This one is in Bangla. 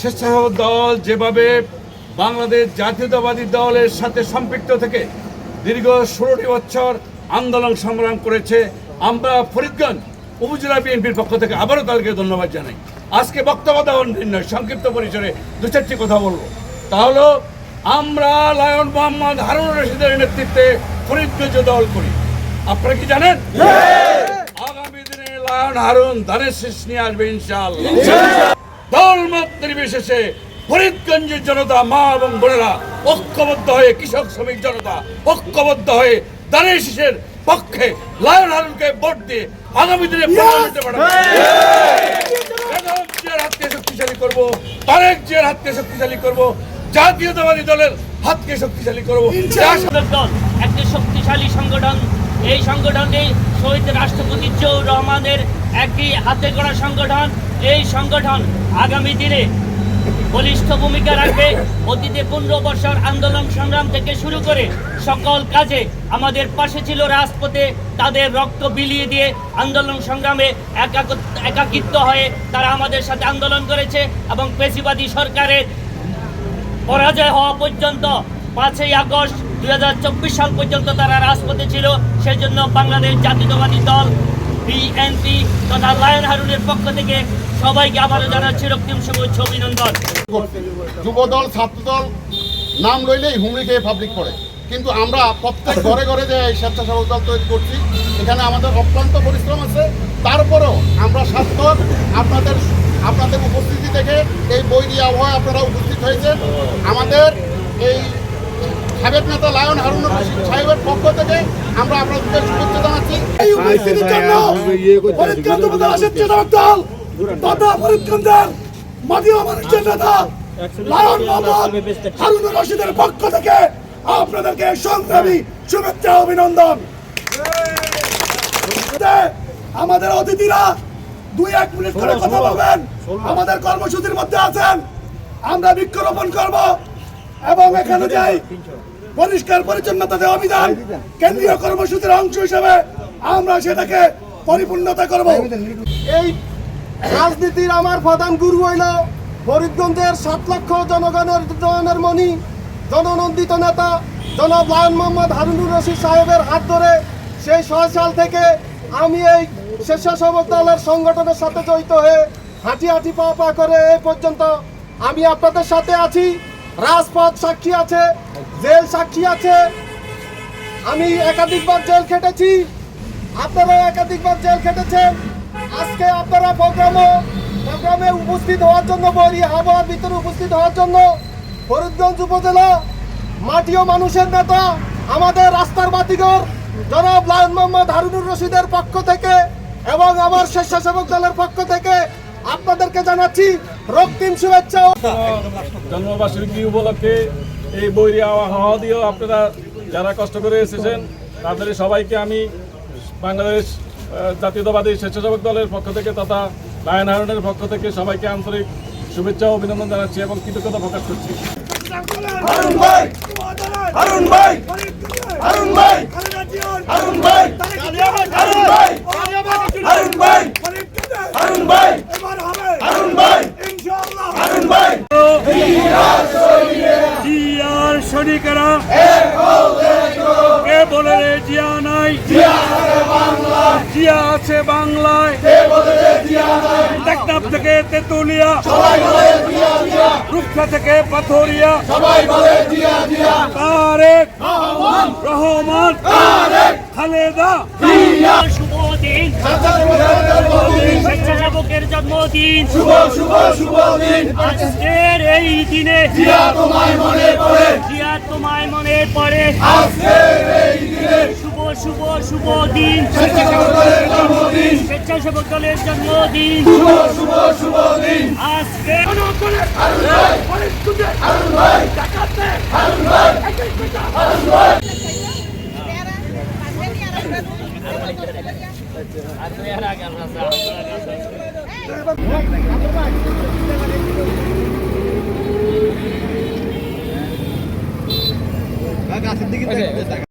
স্বেচ্ছাসেবক দল যেভাবে বাংলাদেশ জাতীয়তাবাদী দলের সাথে সম্পৃক্ত থেকে দীর্ঘ ষোলোটি বছর আন্দোলন সংগ্রাম করেছে আমরা ফরিদগঞ্জ উপজেলা বিএনপির পক্ষ থেকে আবারও তাদেরকে ধন্যবাদ জানাই। আজকে বক্তব্য দেওয়ার নয় সংক্ষিপ্ত পরিসরে দু চারটি কথা বলব। তাহলে আমরা লায়ন মোহাম্মদ হারুন রশিদের নেতৃত্বে ফরিদগঞ্জ দল করি। আপনারা কি জানেন? আগামী দিনে লায়ন হারুন ধানের শেষ নিয়ে আসবে ইনশাআল্লাহ। নির্বিশেষে ফরিদগঞ্জের জনতা মা এবং বোনেরা ঐক্যবদ্ধ হয়ে কৃষক শ্রমিক জনতা ঐক্যবদ্ধ হয়ে দানের শীষের পক্ষে লায়ন হারুনকে ভোট দিয়ে আগামী দিনে পার্লামেন্টে পাঠাবো হাতকে শক্তিশালী করব তারেক জিয়ার হাতকে শক্তিশালী করব জাতীয়তাবাদী দলের হাতকে শক্তিশালী করব। একটি শক্তিশালী সংগঠন এই সংগঠনটি শহীদ রাষ্ট্রপতি জিয়াউর রহমানের একটি হাতে গড়া সংগঠন। এই সংগঠন আগামী দিনে বলিষ্ঠ ভূমিকা রাখবে। অতীতে পনেরো বছর আন্দোলন সংগ্রাম থেকে শুরু করে সকল কাজে আমাদের পাশে ছিল রাজপথে। তাদের রক্ত বিলিয়ে দিয়ে আন্দোলন সংগ্রামে একাক- একাকিত্ব হয়ে তারা আমাদের সাথে আন্দোলন করেছে এবং পেশিবাদী সরকারের পরাজয় হওয়া পর্যন্ত পাঁচই আগস্ট দু হাজার চব্বিশ সাল পর্যন্ত তারা রাজপথে ছিল। সেজন্য বাংলাদেশ জাতীয়তাবাদী দল বিএনপি তথা লায়ন হারুনের পক্ষ থেকে সবাইকে আবারও জানাচ্ছি রক্তিম শুভেচ্ছা, অভিনন্দন। যুবদল, ছাত্রদল, নাম লইলেই হুমড়ি খেয়ে পাবলিক পড়ে। কিন্তু আমরা প্রত্যেক ঘরে ঘরে যে স্বেচ্ছাসেবক দল তৈরি করছি, এখানে আমাদের অক্লান্ত পরিশ্রম আছে। তারপরেও আমরা স্বাস্থ্য আপনাদের আপনাদের উপস্থিতি থেকে এই বৈরী আবহাওয়ায় আপনারা উপস্থিত হয়েছেন। আমাদের এই সাবেক নেতা লায়ন হারুন সাহেবের পক্ষ থেকে আমরা আপনাদের শুভেচ্ছা জানাচ্ছি। জন্য স্বেচ্ছাসেবক দল। তথা ফরিদগঞ্জের মাদিয়া মানুষের নেতা লায়ন মোহাম্মদ হারুন রশিদের পক্ষ থেকে আপনাদেরকে সংগ্রামী শুভেচ্ছা অভিনন্দন। আমাদের অতিথিরা দুই এক মিনিট করে কথা বলবেন। আমাদের কর্মসূচির মধ্যে আছেন। আমরা বৃক্ষরোপণ করব এবং এখানে যাই। পরিষ্কার পরিচ্ছন্নতা দেওয়া অভিযান কেন্দ্রীয় কর্মসূচির অংশ হিসেবে আমরা সেটাকে পরিপূর্ণতা করব। এই রাজনীতির আমার প্রধান গুরু হইল ফরিদগঞ্জের সাত লক্ষ জনগণের জনের মণি জননন্দিত নেতা জনাব লায়ন মোহাম্মদ হারুনুর রশিদ সাহেবের হাত ধরে সেই ছয় সাল থেকে আমি এই স্বেচ্ছাসেবক দলের সংগঠনের সাথে জড়িত হয়ে হাঁটি হাঁটি পা পা করে এই পর্যন্ত আমি আপনাদের সাথে আছি। রাজপথ সাক্ষী আছে। জেল সাক্ষী আছে। আমি একাধিকবার জেল খেটেছি। আপনারা একাধিকবার জেল খেটেছেন। আজকে আপনারা প্রোগ্রামে প্রোগ্রামে উপস্থিত হওয়ার জন্য বলি আবহাওয়ার ভিতরে উপস্থিত হওয়ার জন্য ফরিদগঞ্জ উপজেলা মাটিও মানুষের নেতা, আমাদের রাস্তার বাতিঘর, জনাব লায়ন মোহাম্মদ হারুনুর রশিদের পক্ষ থেকে এবং আমার স্বেচ্ছাসেবক দলের পক্ষ থেকে আপনাদেরকে জানাচ্ছি রক্তিম শুভেচ্ছা জন্মবার্ষিকী উপলক্ষে এই বৈরী হাওয়া দিয়েও আপনারা যারা কষ্ট করে এসেছেন, তাদের সবাইকে আমি বাংলাদেশ জাতীয়তাবাদী স্বেচ্ছাসেবক দলের পক্ষ থেকে তথা লায়ন পক্ষ থেকে সবাইকে আন্তরিক শুভেচ্ছা ও অভিনন্দন জানাচ্ছি এবং কৃতজ্ঞতা প্রকাশ করছি। ভাই! ভাই! ভাই হারুন ভাই হারুন ভাই হারুন ভাই হারুন ভাই হারুন ভাই ইনশাআল্লাহ হারুন ভাই জিয়ার সৈনিকেরা বলে রে, জিয়া নাই। জিয়া আছে বাংলায়। থেকে তেতুলিয়া। রূপসা থেকে পাথরিয়া। তারেক রহমান। খালেদা। দিন। শুভ শুভ শুভ দিন। আজকের এই দিনে জিয়া তোমায় মনে পড়ে। জিয়া তোমায় মনে পড়ে। আজকের এই দিনে শুভ শুভ শুভ দিন। স্বেচ্ছাসেবক দলের জন্মদিন। স্বেচ্ছাসেবক জন্মদিন। শুভ শুভ শুভ দিন। আজকে হারুন ভাই হারুন গাছের দিকে